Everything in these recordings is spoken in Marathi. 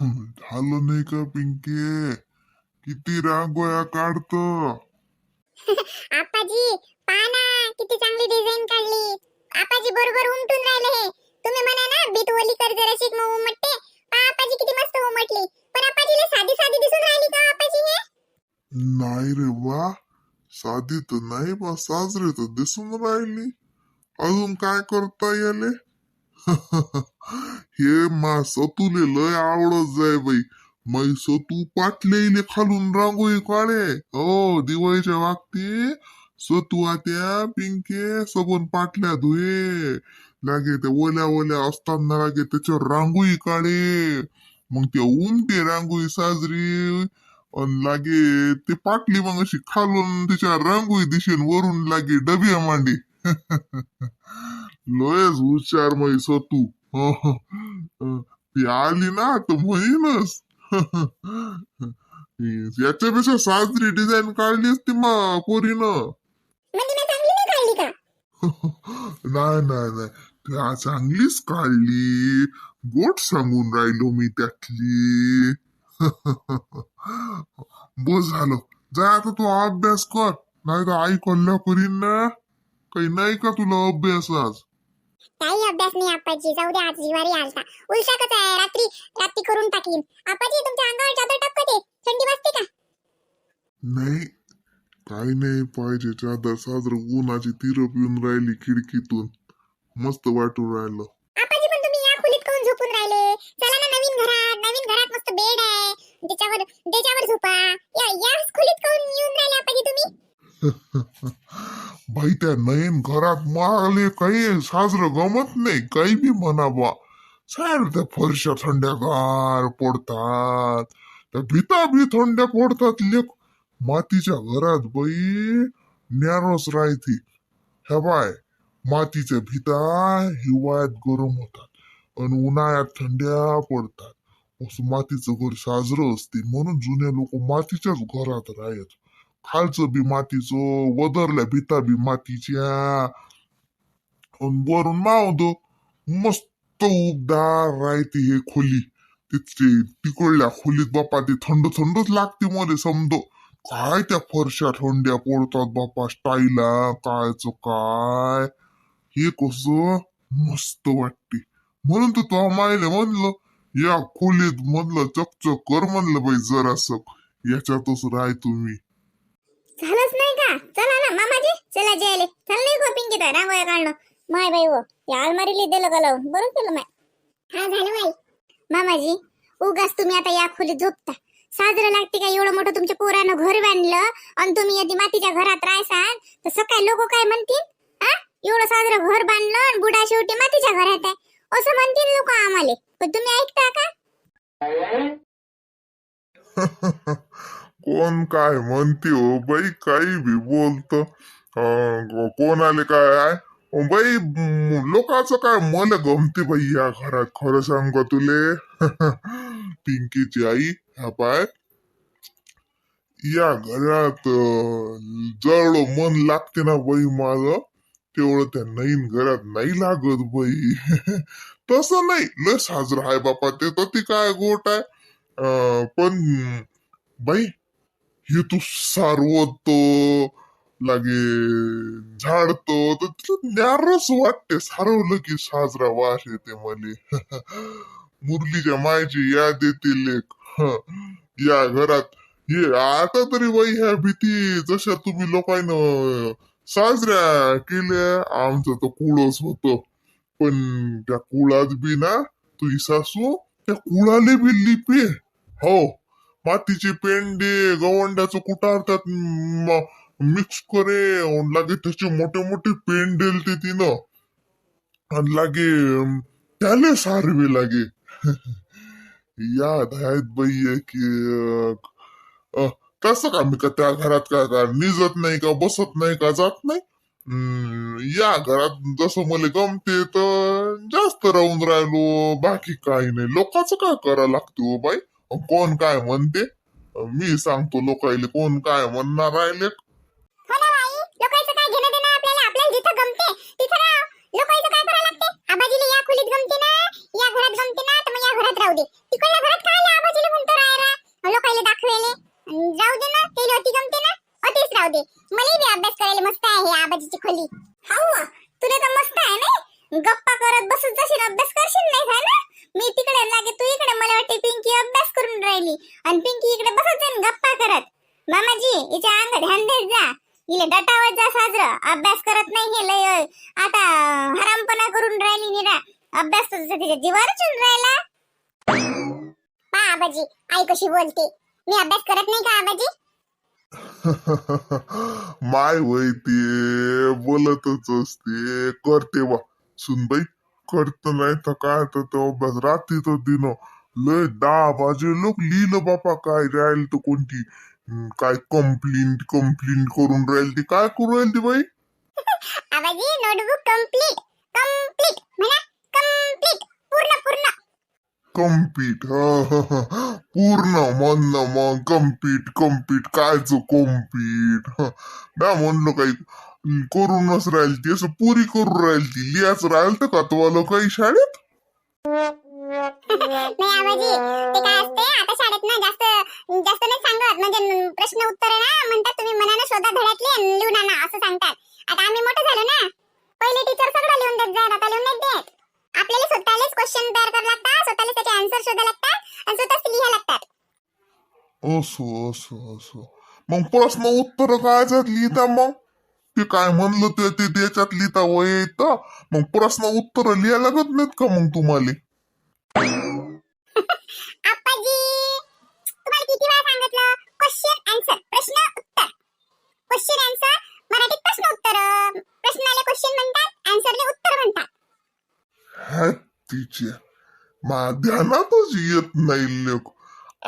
झालं नाही का पिंके। किती रांगोळ्या काढतो आपाजी पहा ना किती चांगली डिझाईन काढली. आपाजी बरोबर उमटून राहिले हे. तुम्ही म्हणा ना बीट ओली कर जरा शिक मग उमटते. पहा आपाजी किती मस्त उमटली. पण आपाजीला साधी साधी दिसून राहिली का आपाजी हे? नाही रे वा. साधी तर नाही बा साजरी तर दिसून राहिली. अजून काय करता याले? हे मा सतुले लय आवडत जाय बाई. मै पाटले पाटलेले खालून रांगोळी काढे. हो दिवाळीच्या वागती सतू आत्या पिंके सबन पाटल्या धुये. लागे ते ओल्या ओल्या असताना लागे त्याच्यावर रांगोळी काढे. मग ते उमटे रांगोळी साजरी अन लागे ते पाटली मग अशी खालून तिच्या रांगोळी दिशेन वरून लागे डबिया मांडी. लयच हुशार मै सतू ती. आली ना तर म्हणीनच. याच्यापेक्षा साजरी डिझाईन काढली असती मग पोरीनं. म्हणजे मी नाही नाही नाही चांगलीच काढली. गोट सांगून राहिलो मी त्यातली. बस झालं. जा आता तू अभ्यास कर. नाही तर आई कल्ल्या करीन ना काही नाही का तुला अभ्यास आज? काही अभ्यास नाही आपाजी जाऊ दे आज जिवारी आलता. उलटाकच आहे? रात्री रात्री करून टाकीन. आपाजी तुमच्या अंगावर चादर टाकते थंडी वाजते का? नाही काही नाही पाहिजे. चादर साजर. उन्हाची तीर पिऊन राहिली खिडकीतून. मस्त वाटून राहिलं. आपाजी पण तुम्ही या खोलीत काऊन झोपून राहिले? चला ना नवीन घरात. नवीन घरात मस्त बेड आहे. त्याच्यावर त्याच्यावर झोपा. या याच खोलीत काऊन येऊन राहिले आपाजी तुम्ही? बाई त्या नयन घरात मागले काही साजरं गमत नाही काही बी म्हणा बा सार त्या फरशा थंड्यागार पडतात. त्या भिता बी थंड्या पडतात. लेख मातीच्या घरात बाई न्यारोच राहते. ह्या बाय मातीच्या भिता हिवाळ्यात गरम होतात आणि उन्हाळ्यात थंड्या पडतात. असं मातीचं घर साजरं असते म्हणून जुने लोक मातीच्याच घरात राहत. खालचं बी मातीचं वदरल्या भिता बी मातीच्या. वरून मावद मस्त उबदार राहते हे खोली. तिथे तिकडल्या खोलीत बापा ते थंड थंडच लागते मला समजो काय त्या फरशा थंड्या पडतात बापा स्टाईला कायच काय? हे कस मस्त वाटते. म्हणून तर तो मायले म्हणलं या खोलीत म्हणलं चकचक कर म्हणलं बाई जरासं. याच्यातच राह तुम्ही झालंच नाही का? चला ना मामाजी. चला जेले चल नाही गोपिंग पिंकी तर रांगोळ्या काढणं. माय बाई हो या अलमारीला दिलं का लावून. बरं केलं माय. हा झालं बाई मामाजी उगाच तुम्ही आता या खोलीत झोपता. साजरं लागते का? एवढं मोठं तुमच्या पोरानं घर बांधलं आणि तुम्ही यदि मातीच्या घरात राहसान तर सकाळी लोक काय म्हणतील? हा एवढं साजरं घर बांधलं आणि बुडा शेवटी मातीच्या घरात आहे. असं म्हणतील लोक आम्हाला. पण तुम्ही ऐकता का? कोण काय म्हणते हो? बाई काही बी बोलत. कोण आले काय आहे? बाई लोकांचं काय मला गमते बाई या घरात? खरं सांग तुले? पिंकीची आई ह्या पाय. या घरात जवळ मन लागते ना बाई माझं. तेवढं त्या नवीन घरात नाही लागत बाई. तसं नाही. लय साजरं आहे बापा ते. तर ती काय गोट आहे? अं, पण बाई हे तू सारवतो लागे झाडतो. तर तिला न्यारच वाटते. सारवलं की साजरा वास येते मले. मुरलीच्या मायची याद येते लेख. या घरात हे आता तरी बाई ह्या भीती. जशा तुम्ही लोकांना साजऱ्या केल्या आमचं तर कुळच होत. पण त्या कुळात बी ना तुझी सासू त्या कुळाले बी लिपे. हो. मातीचे पेंडे गवंड्याचं कुटार त्यात मिक्स करे. अन लागे त्याचे मोठे मोठे पेंडेल ते तिनं. आणि लागे त्याले सारवे लागे. याद आहेत बाई की कसं का मी का त्या घरात काय का निजत नाही का बसत नाही का जात नाही? या घरात जसं मला गमते तर जास्त राहून राहिलो बाकी काही नाही. लोकांचं काय करा लागतो हो बाई? कोण काय म्हणते? मी सांगतो लोकायले कोण काय म्हणणार राहिले ना बाई लोकांचं काय घेणं देणं आपल्याला आपल्याला जिथं गमते तिथं राहा लोकांचं काय करावं लागते आबाजीला या खोलीत गमते ना या घरात गमते ना तर मग या घरात राहू दे तिकडल्या घरात काय राहिली आणि पिंकी इकडे बसत जाईन गप्पा करत मामाजी हिच्या अंग ध्यान देत जा इले डटावत जा साजर अभ्यास काय आता हरामपणा करून राहिली निरा. अभ्यास तर तिच्या जीवावरच येऊन राहिला. पा आबाजी आई कशी बोलते. मी अभ्यास करत नाही का आबाजी? माय वय ते बोलतच असते. करते बा. सुनबाई करत नाही तर काय तर तो अभ्यास? रात्री तर दिन. लय दहा वाजे लोक लिहिलं बापा काय राहील तर कोणती? काय कंप्लेंट कंप्लेंट करून राहील ती? काय करू राहील ती बाई? आबाजी नोटबुक कंप्लीट कंप्लीट म्हणा कंप्लीट पूर्ण पूर्ण कम्पीट पूर्ण म्हणणं मग कम्पीट कम्पीट कायच कम्पीट ना म्हणलं काही करूनच राहील ती असं पुरी करून राहील ती लिहायचं राहील तर का तुम्हाला काही शाळेत नाही आबाजी ते काय असते आता शाळेत ना जास्त जास्त नाही सांगत म्हणजे प्रश्न उत्तर ना म्हणतात तुम्ही मनाने शोधा धड्यातले आणि लिहून आणा असं सांगतात आता आम्ही मोठे झालो ना पहिले टीचर सगळं लिहून देत जात आता लिहून नाही देत आपल्याला स्वतःलाच क्वेश्चन तयार करावं लागतात स्वतःला त्याचे आन्सर शोधा लागतात आणि स्वतःच लिहा लागतात. असं असं असं. मग प्रश्न उत्तर काय लिहिता मग? ते काय म्हणलं ते ते त्याच्यात लिहिता वय येतं. मग प्रश्न उत्तर लिहायला लागत नाहीत का मग तुम्हाला? आप्पाजी तुम्हाला किती वेळा सांगितलं? क्वेश्चन आन्सर प्रश्न उत्तर. क्वेश्चन आन्सर मराठीत प्रश्न उत्तर प्रश्नाला क्वेश्चन म्हणतात आन्सरले उत्तर म्हणतात ह्या तिचे. मा ध्यानातच येत नाही लोक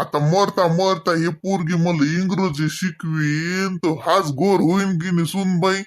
आता मरता मरता हे पोरगी मला इंग्रजी शिकवीन तर हाच गोर होईन की नाही सुनबाई?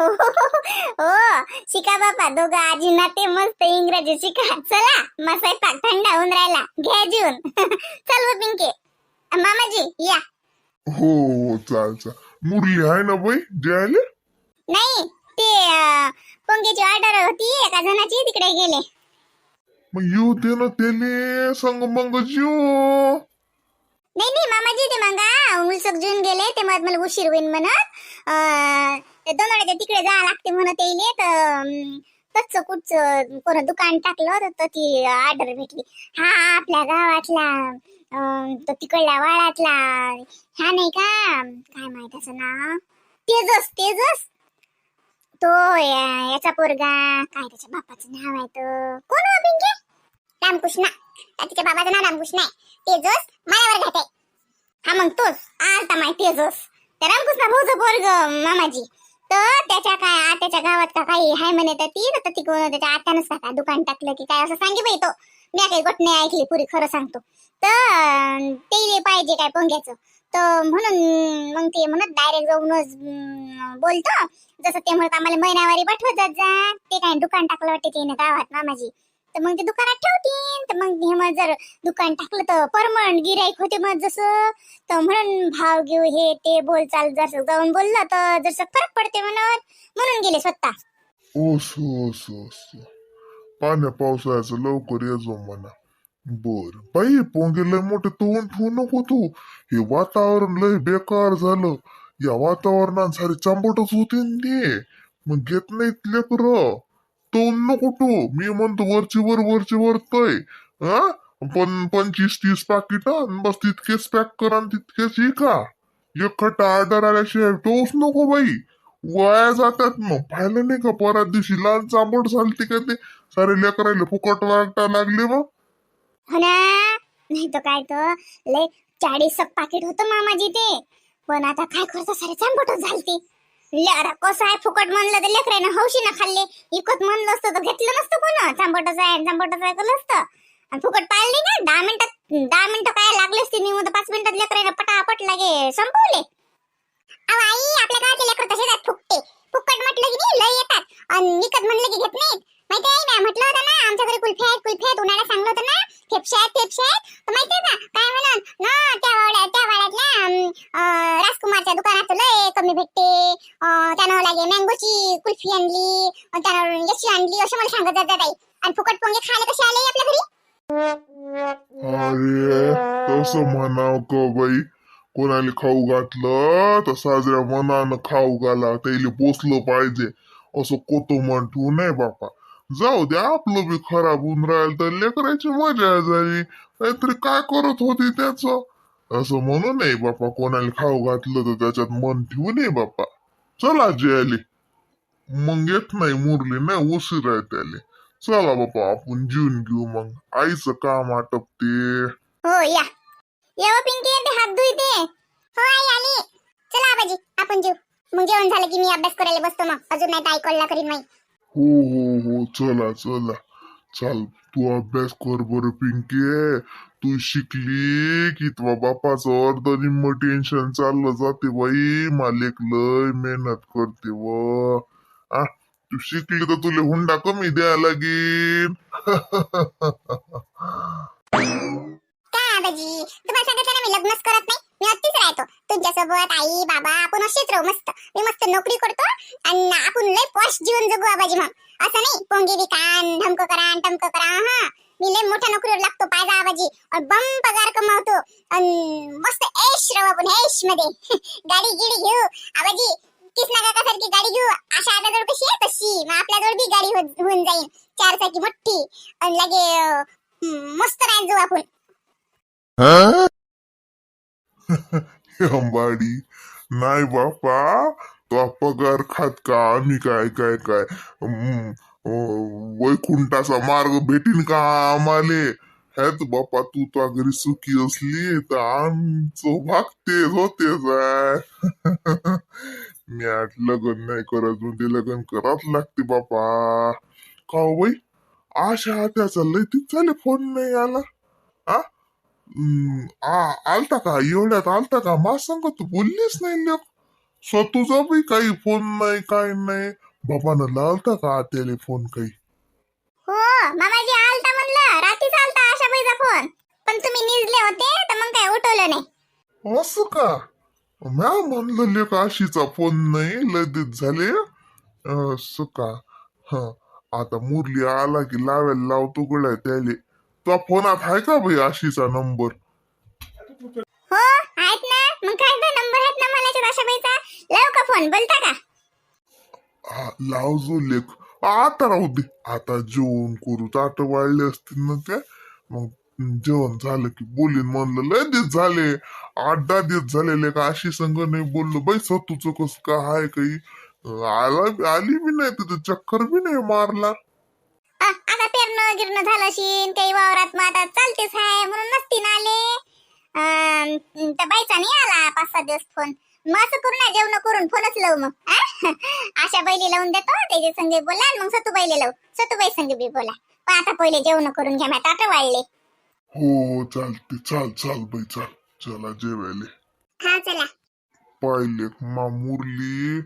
हो हो शिका बापा दोघं आजी नाते मस्त इंग्रजी शिका. चला मग स्वयंपाक थंड होऊन राहिला. घ्या जीवन चल व पिंके. मामाजी या. हो हो चाल चाल. मुरली आहे ना बाई? जायले नाही. ते पोंगेची ऑर्डर होती एका जणाची तिकडे गेले. मग येऊ दे ना त्याले संग मंग जीव नाही नाही मामाजी ते मग. उलसक जून गेले ते मग मला उशीर होईल म्हणत. दोनवड्याच्या तिकडे जावं लागते म्हणत येईल तर तच कुठचं कोण दुकान टाकलं तर- ती ऑर्डर भेटली. हा आपल्या गावातला तो तिकडल्या वाड्यातला हा नाही का? काय माहीत असं नाव? तेजस तेजस. तो या- याचा पोरगा काय त्याच्या बापाचं नाव आहे तो? कोण हो पिंके रामकृष्ण. त्याच्या बाबाचं नाव रामकृष्ण आहे. तेजस मायावर घाटे. हा मग तोच. आलता माय तेजस. त्या रामकृष्ण भाऊचं पोरग मामाजी. तर त्याच्या काय आत्याच्या गावात का काही हाय म्हणे तर ती तर ती कोण त्याच्या आत्यानंच का काय दुकान टाकलं की काय असं सांगे बाई तो. मी काही गोट नाही ऐकली पुरी खरं सांगतो. तर अं, ते पाहिजे काय पोंग्याचं. तर म्हणून मग ते म्हणत डायरेक्ट जाऊनच बोलतो. जसं ते म्हणत आम्हाला महिनावारी पाठवत जा. ते काय दुकान टाकलं वाटते ते गावात मामाजी. तर मग ते दुकानात ठेवतील. तर मग हे मग जर दुकान टाकलं तर परमनंट गिराईक होते मग जसं. तर म्हणून भाव घेऊ हे ते बोल चाल जसं जाऊन बोललं तर जसं फरक पडते म्हणत म्हणून गेले स्वतः. ओस ओस ओस. पाण्या पावसाळ्याचं लवकर येजो म्हणा. बर बाई पोंगे लय मोठे तोंड ठेवू नको तू. हे वातावरण लय बेकार झालं. या वातावरणात सारे चांबटच होते ते. मग घेत नाहीत लेकर. तोंड नको तू मी म्हणतो वरची वर वरची वर तय. हा? पण पंचवीस तीस पाकिट बस तितकेच पॅक कर आणि तितकेच हे का एक खट्टा ऑर्डर आल्याशिवाय टोच नको बाई. वाया जातात मग पाहिलं नाही का परत दिवशी लहान चांबड झालते का ते? सारे लेकरायला फुकट वाटा लागले मग हो ना? नाही तर काय तर? लय चाळीस पाकिट होतं मामाजी ते. पण आता काय करतो? सारे चांबट झालते. लेकरा कसं आहे फुकट म्हणलं तर लेकरानं हौशी ना खाल्ले. इकत म्हणलं असतं तर घेतलं नसतं कोण? चांबटच आहे चांबटच आहे केलं असतं आणि फुकट पाळली ना? दहा मिनिटात दहा मिनिटं काय लागले असते निघून तर पाच मिनिटात लेकरानं पटापट लागे संपवले. आई आपल्या गावाचे लेकर तसेच आहेत फुकटे. फुकट म्हटलं की नाही लय येतात. आणि विकत म्हणलं की घेत नाहीत. माहिती आहे ना म्हटलं होतं ना आमच्या घरी कुल्फी आहेत कुल्फी आहेत. उन्हाळ्यात सांगलं होतं ना थेपशा आहेत थेपशा आहेत. तर माहिती आहे का? काय म्हणून ना त्या वाड्या त्या वाड्यातल्या राजकुमारच्या दुकानात लय कमी भेटते. त्यानं लागे मँगोची कुल्फी आणली त्यानं याची आणली असं मला सांगत जातात आई आणि फुकट पोंगे खायला कसे आले आपल्या घरी? अरे तसं म्हणाव का बाई? कोणाला खाऊ घातलं? तर साजऱ्या मनानं खाऊ घाला. त्याला पोचलं पाहिजे. असं कोतो म्हणतो ठेवू नाही बापा? जाऊ द्या आपलं बी खराब होऊन राहिलं तर लेकराची मजा झाली. नाहीतरी काय करत होती त्याच? असं म्हणू नये बापा कोणाला खाऊ घातलं तर त्याच्यात मन ठेवू नये बापा. चला जेली मग येत नाही मुरली नाही उशीर आहे त्याले. चला बापा आपण जीवन घेऊ मग. आईचं काम आटपते. हो या. या पिंकी ते हात धुईते. हो आई आली. चला आबाजी आपण जेऊ. मग जेवण झालं की मी अभ्यास करायला बसतो मग. अजून नाही तर आई कळला करीन नाही हो हो हो चला चला. चाल तू अभ्यास कर बर पिंकी. तू शिकली की तुझ्या बापाचं अर्ध निम्म टेन्शन चाललं जाते बाई. मालिक लय मेहनत करते व. आ तू शिकली तर तुला हुंडा कमी द्या लागेल. दादाजी तुम्हाला सांगितलं ना मी लग्नच करत नाही. मी अत्तीच राहतो. तुमच्यासोबत आई बाबा आपण असेच राहू मस्त. मी मस्त नोकरी करतो आणि आपण लय पॉश जीवन जगू आबाजी मग असं नाही पोंगी विकान धमक करा टमक करा हा. मी लय मोठ्या नोकरीवर लागतो पायजा आबाजी. और बम पगार कमावतो. आणि मस्त ऐश राहू आपण ऐशमध्ये गाडी गिडी घेऊ. आबाजी तीस कृष्णा सारखी गाडी घेऊ. अशा आपल्याजवळ कशी आहे? तशी. मग आपल्याजवळ बी गाडी होऊन जाईल चार चाकी मोठी. आणि लगे मस्त राहत जाऊ आपण. अंबाडी. नाही बापा तो पगार खात का? आम्ही काय काय काय? वैकुंठाचा मार्ग भेटीन का आम्हाले? हेच बापा तू तो घरी सुखी असली तर आमचं भागतेच होतेच आहे मी आठ लग्न नाही करत म्हणजे लग्न करावंच लागते बापा का हो बाई? आशा त्याचा लय तीच झाले फोन नाही आला. आ? आ आलता का? एवढ्यात आलता का? मा सांग तू बोललीच नाही लोक स्वतःचा बी काही फोन नाही काय नाही. बाबानं लावता का त्याले फोन काही? हो मामाजी आलता म्हणलं. रात्रीच आलता आशाबाईचा फोन पण तुम्ही निजले होते तर मग काय उठवलं नाही. असं का? म्या म्हणलं लेक आशीचा फोन नाही लगेच झाले. असं का? हा आता मुरली आला की लावायला लावतो गड्या त्याले. तो फोनात आहे का भाई आशीचा नंबर? हो आहेत ना. मग काय तर नंबर आहेत ना मला याच्यात आशाबाईचा लाव का फोन बोलता का? हा, लाव जो लेख. आता राहू दे. आता जेवण करू. ताट वाढले असतील ना ते. मग जेवण झालं की बोलीन. म्हणलं लय दिवस झाले. आठ दहा दिवस झालेले का अशी संग नाही बोललो. बाई सतूचं कस का हाय काही? आला आली बी नाही तिथं चक्कर बी नाही मारला. गिरणं झालं अशीन काही वावरात मग आता चालतेच आहे म्हणून नसतील आले. अं, त्या बाईचा नाही आला पाच सहा दिवस फोन मग असं करू ना जेवण करून फोनच लावू मग? आशा बैली लावून देतो त्याच्या संगे बोला मग सतूबाईले लावू. सतूबाई संगे बी बोला. पण आता पहिले जेवण करून घ्या मी आता वाढले हो चालते. चाल चाल बाई चाल. चला जेवायले. हा चला. पाहिले मा मुरली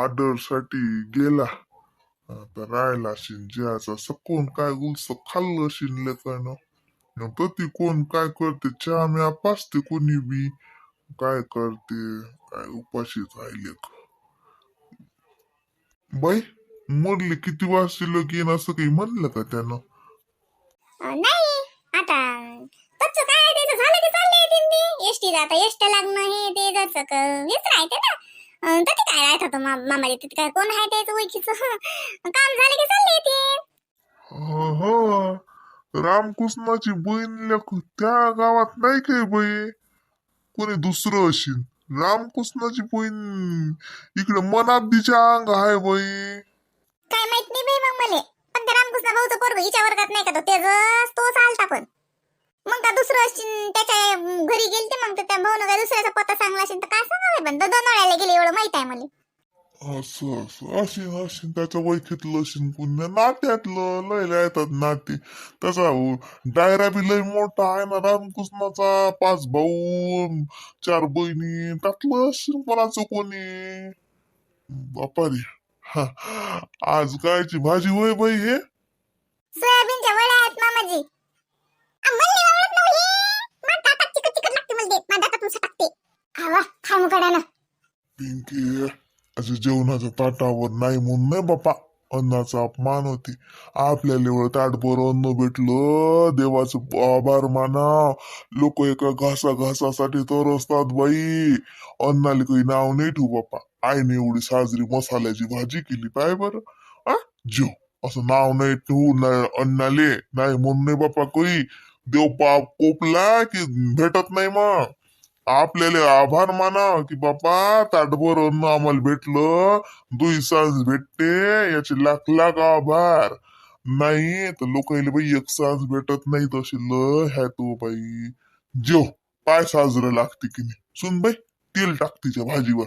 ऑर्डरसाठी गेला. आता राहिला असेल ज्याचा सकून काय उलस खाल्लं असेल लेकानं नंतर ती कोण काय करते? चहा म्या पाचते कोणी बी. काय करते? काय उपाशीच राहिले बाई मरले किती वाजले की असं काही म्हणलं का त्यानं? नाही. आता तसं काय त्याचं झालं की चालले येतील एसटी जाता एसटी लागणं हे ते जसं क- हेच राहते ना. तर ते काय राहत होतं मा- मामाचे तिथे काय कोण आहे त्याचं ओळखीचं? काम झालं की चालले येतील हो रामकृष्णाची बहीण लेक त्या गावात नाही काय बाई? कोणी दुसरं असेल रामकृष्णाची बहीण इकडे मनाब्दीच्या अंग आहे बाई. काय माहीत नाही बाई मग मले. पण रामकृष्ण भाऊचं पोरग हिच्या वर्गात नाही का तो? त्याच तो चालता पण. मग का दुसरं असेल त्याच्या घरी गेलते मग तर त्या भाऊनं काय दुसऱ्याचा पत्ता सांगला असेल तर काय सांगावे पण दोन वेळाला गेले एवढं माहीत आहे मला. असं असं असेल असेल त्याच्या वैखीतलं असेल पुण्य. नात्यातलं लय येतात नाते. त्याचा डायरा बी लय मोठा आहे ना रामकृष्णाचा पाच भाऊ चार बहिणी. त्यातलं असेल कोणाचं कोणी? बापारे. हा, आज कायची भाजी होय बाई हे? सोयाबीनच्या वड्या आहेत मामाजी. दे लागते मला ते. माझ्या दातात टाकते खावा खा मुकाडानं पिंकी असे जेवणाच्या ताटावर नाही म्हणून नाही बापा अन्नाचा अपमान होती. आपल्या लेवळ ताटभर अन्न भेटलं देवाचं आभार माना. लोक एका घासा घासासाठी तर असतात बाई. अन्नाला काही नाव नाही ठेवू बापा आईने एवढी साजरी मसाल्याची भाजी केली पाय बरं. आ जेव असं नाव नाही ठेवू नाही अन्नाले नाही म्हणून नाही बापा काही देव पाप कोपला की भेटत नाही मग. आपल्याला आभार माना की बापा ताटभर अन्न आम्हाला भेटलं दुई सांज भेटते याचे लाख लाख आभार. नाही तर लोक बाई एक सांज भेटत नाही तशी ल ह्या तो बाई. जेव पाय साजरं लागते की नाही. सुन बाई तेल टाक तिच्या भाजीवर.